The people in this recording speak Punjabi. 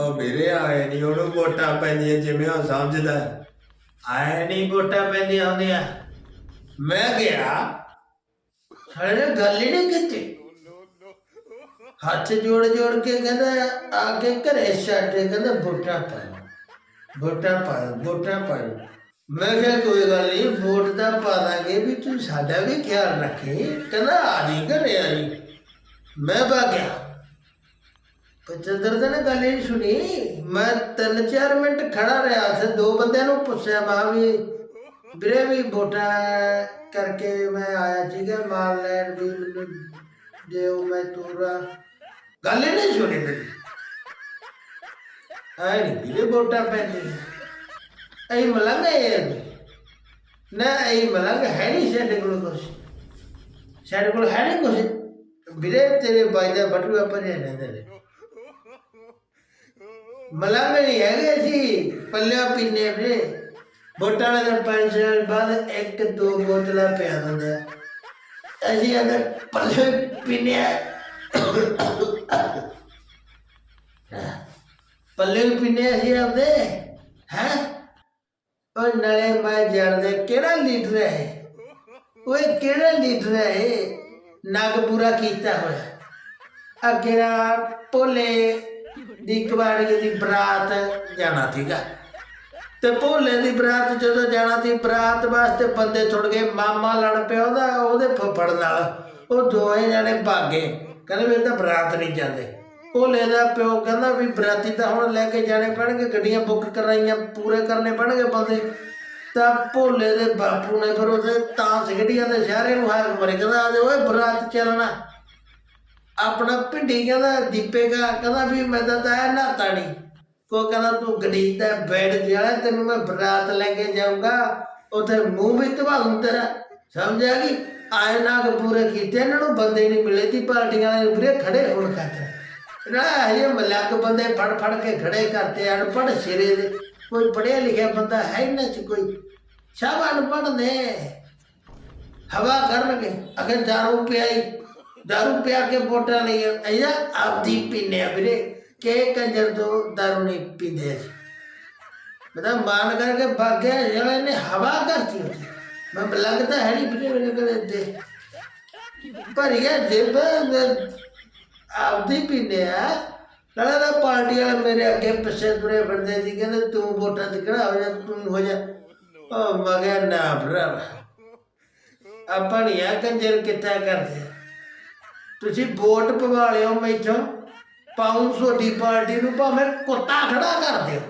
ਉਹ ਮੇਰੇ ਆਏ ਨਹੀਂ ਉਹਨੂੰ ਵੋਟਾਂ ਪੈਂਦੀਆਂ ਜਿਵੇਂ ਉਹ ਸਮਝਦਾ। ਆਏ ਨਹੀਂ ਵੋਟਾਂ ਪੈਂਦੀਆਂ ਹੁੰਦੀਆਂ। ਮੈਂ ਗਿਆ। ਹਰੇ ਗੱਲ ਹੀ ਨਹੀਂ ਕੀਤੀ। ਹੱਥ ਜੋੜ ਜੋੜ ਕੇ ਕਹਿੰਦਾ, ਆ ਕੇ ਘਰੇ ਛੱਡ ਛੱਡੇ ਕਹਿੰਦਾ, ਵੋਟਾਂ ਪਾਓ ਵੋਟਾਂ ਪਾਓ ਵੋਟਾਂ ਪਾਓ ਮੈਂ ਕਿਹਾ, ਕੋਈ ਗੱਲ ਨਹੀਂ ਵੋਟ ਦਾ ਪਾ ਦਾਂਗੇ ਵੀ ਤੂੰ ਸਾਡਾ ਵੀ ਖਿਆਲ ਰੱਖੇ। ਕਹਿੰਦਾ, ਆ ਜੀ, ਘਰੇ ਆਈ ਮੈਂ ਬਾ ਗਿਆ। ਪਚੰਦਰ ਨੇ ਗੱਲ ਹੀ ਸੁਣੀ, ਮੈਂ ਤਿੰਨ ਚਾਰ ਮਿੰਟ ਖੜਾ ਰਿਹਾ ਸੀ, ਦੋ ਬੰਦਿਆਂ ਨੂੰ ਪੁੱਛਿਆ, ਮੈਂ ਵੀ ਵੀਰੇ ਵੀ ਵੋਟਾਂ ਕਰਕੇ ਮੈਂ ਆਇਆ ਸੀਗਾ, ਮਾਲ ਲੈਣ ਵੀ ਮੈਨੂੰ ਦਿਓ, ਮੈਂ ਤੋਰਾ। ਗੱਲ ਹੀ ਨਹੀਂ ਸੁਣੀ ਮੇਰੀ। ਆਈ ਨਹੀਂ ਵੀਰੇ ਵੋਟਾਂ ਪੈਂਦੀਆਂ। ਐ ਮਲੰਗ ਹੈ ਨਾ ਐ ਮਲੰਗ ਹੈ ਨਹੀਂ ਸਾਡੇ ਕੋਲ ਕੁਛ। ਸਾਡੇ ਕੋਲ ਹੈ ਨਹੀਂ ਕੁਛ। ਵੀਰੇ, ਤੇਰੇ ਬਾਈ ਦਾ ਬਟੂਆ ਭਰਿਆ ਨੇ ਤੇਰੇ ਮਲੰਗ ਨਹੀਂ ਹੈਗੇ ਸੀ ਪੱਲਿਆ ਪੀਨੇ ਵੀਰੇ। ਬੋਟਾਂ ਦਾ ਪੰਜ ਸਾਲ ਬਾਅਦ ਇੱਕ, ਦੋ ਬੋਤਲਾਂ ਪਿਆ ਦਿੰਦੇ ਅਸੀਂ ਅਗਰ ਪੱਲੇ ਪੀਨੇ ਪੱਲੇ ਵੀ ਪੀਨੇ ਅਸੀਂ ਆਪਦੇ, ਹੈ? ਉਹ ਨਲੇ ਮੈਂ ਜਾਣਦੇ ਕਿਹੜਾ ਲੀਡਰ ਹੈ ਓਏ, ਕਿਹੜਾ ਲੀਡਰ ਹੈ ਇਹ? ਨਗ ਪੂਰਾ ਕੀਤਾ ਹੋਇਆ। ਅਗੇਰਾ ਭੋਲੇ ਦੀ ਕਵਾੜੀ ਦੀ ਬਰਾਤ ਜਾਣਾ ਸੀਗਾ। ਤੇ ਭੋਲੇ ਦੀ ਬਰਾਤ ਜਦੋਂ ਜਾਣਾ ਸੀ, ਬਰਾਤ ਵਾਸਤੇ ਬੰਦੇ ਛੁੱਟ ਗਏ, ਮਾਮਾ ਲੜ ਪਿਆ ਉਹਦਾ, ਉਹਦੇ ਫੁੱਫੜ ਨਾਲ। ਉਹ ਦੋਏ ਜਣੇ ਭਾਗੇ। ਕਹਿੰਦੇ ਵੀ ਇਹ ਤਾਂ ਬਰਾਤ ਨਹੀਂ ਜਾਂਦੇ। ਭੋਲੇ ਦਾ ਪਿਓ ਕਹਿੰਦਾ ਵੀ ਬਰਾਤੀ ਤਾਂ ਹੁਣ ਲੈ ਕੇ ਜਾਣੇ ਪੈਣਗੇ, ਗੱਡੀਆਂ ਬੁੱਕ ਕਰਾਈਆਂ, ਪੂਰੇ ਕਰਨੇ ਪੈਣਗੇ ਬੰਦੇ। ਤਾਂ ਭੋਲੇ ਦੇ ਬਾਪੂ ਨੇ ਫਿਰ ਉਹਦੇ ਤਾਂ ਸਿਗੜੀਆਂ ਦੇ ਸ਼ਹਿਰੇ ਨੂੰ ਹਾਰ ਮਰੇ ਕਹਿੰਦਾ, ਆ ਓਏ ਬਰਾਤ ਚੱਲਣਾ। ਆਪਣਾ ਭਿੰਡੀ ਕਹਿੰਦਾ ਦੀਪੇਗਾ ਕਹਿੰਦਾ ਵੀ ਮੈਂ ਤਾਂ ਤਾਂ ਨਹਾਤਾ ਨਹੀਂ ਕੋ ਕਹਿੰਦਾ, ਤੂੰ ਗੜੀ ਤੇ ਬੈਠ ਜਾ, ਤੈਨੂੰ ਮੈਂ ਬਰਾਤ ਲੈ ਕੇ ਜਾਊਂਗਾ। ਉਥੇ ਮੂੰਹ ਵੀ ਧਵਾ ਦੂੰ ਤੇਰਾ। ਸਮਝ ਆ ਗਈ? ਆਏ ਨਾ ਪੂਰੇ ਕੀਤੇ, ਇਹਨਾਂ ਨੂੰ ਬੰਦੇ ਨਹੀਂ ਮਿਲੇ ਤੀ ਪਾਰਟੀਆਂ ਵਾਲੇ ਵੀਰੇ ਖੜੇ ਹੋਣ ਖਾਤਰ। ਨਾ, ਇਹ ਮਲਕ ਬੰਦੇ ਫੜ ਫੜ ਕੇ ਖੜੇ ਕਰਤੇ ਅਨਪੜ ਸਿਰੇ ਦੇ। ਕੋਈ ਪੜਿਆ ਲਿਖਿਆ ਬੰਦਾ ਹੈ ਨਾ ਚ ਕੋਈ। ਸਭ ਅਨਪੜ੍ਹ ਨੇ। ਹਵਾ ਕਰਨਗੇ, ਅਗਰ ਦਾਰੂ ਪਿਆਈ ਦਾਰੂ ਪਿਆ ਕੇ ਵੋਟਾਂ ਨਹੀਂ ਅਈਆ ਆਪਦੀ ਪੀਨੇ ਆ ਵੀਰੇ ਕੇ ਕੰਜਰ ਤੋਂ ਦਾਰੂ ਨਹੀਂ ਪੀਂਦੇ ਸੀ ਬਤਾ ਮਾਨ ਕਰਕੇ ਭਾਗਿਆ ਜਿਹੜੇ ਨੇ ਹਵਾ ਕਰਤੀ ਹੋਈ ਮੈਂ ਲੱਗਦਾ ਹੈ ਨਹੀਂ ਵੀਰੇ ਮੇਰੇ ਕੋਲ ਦੇ ਪਰ ਇਹ ਜੇਬ ਆਪਦੀ ਪੀਨੇ ਆ ਨਾਲੇ ਦਾ ਪਾਰਟੀ ਵਾਲੇ ਮੇਰੇ ਅੱਗੇ ਪਿੱਛੇ ਤੁਰੇ ਫਿਰਦੇ ਸੀ ਕਹਿੰਦੇ ਤੂੰ ਵੋਟਾਂ ਤੇ ਖੜਾ ਹੋ ਜਾ ਤੂੰ ਹੋ ਜਾ ਉਹ ਮਗਰ ਨਾ ਭਰਾ ਆਪਾਂ ਨਹੀਂ ਆ ਕੰਜਰ ਕਿੱਥਾ ਕਰਦੇ ਤੁਸੀਂ ਵੋਟ ਪਵਾ ਲਿਓ ਮੈਥੋਂ ਪਾਉਂ ਤੁਹਾਡੀ ਪਾਰਟੀ ਨੂੰ ਭਾਵੇਂ ਕੁੱਤਾ ਖੜਾ ਕਰ ਦਿਓ।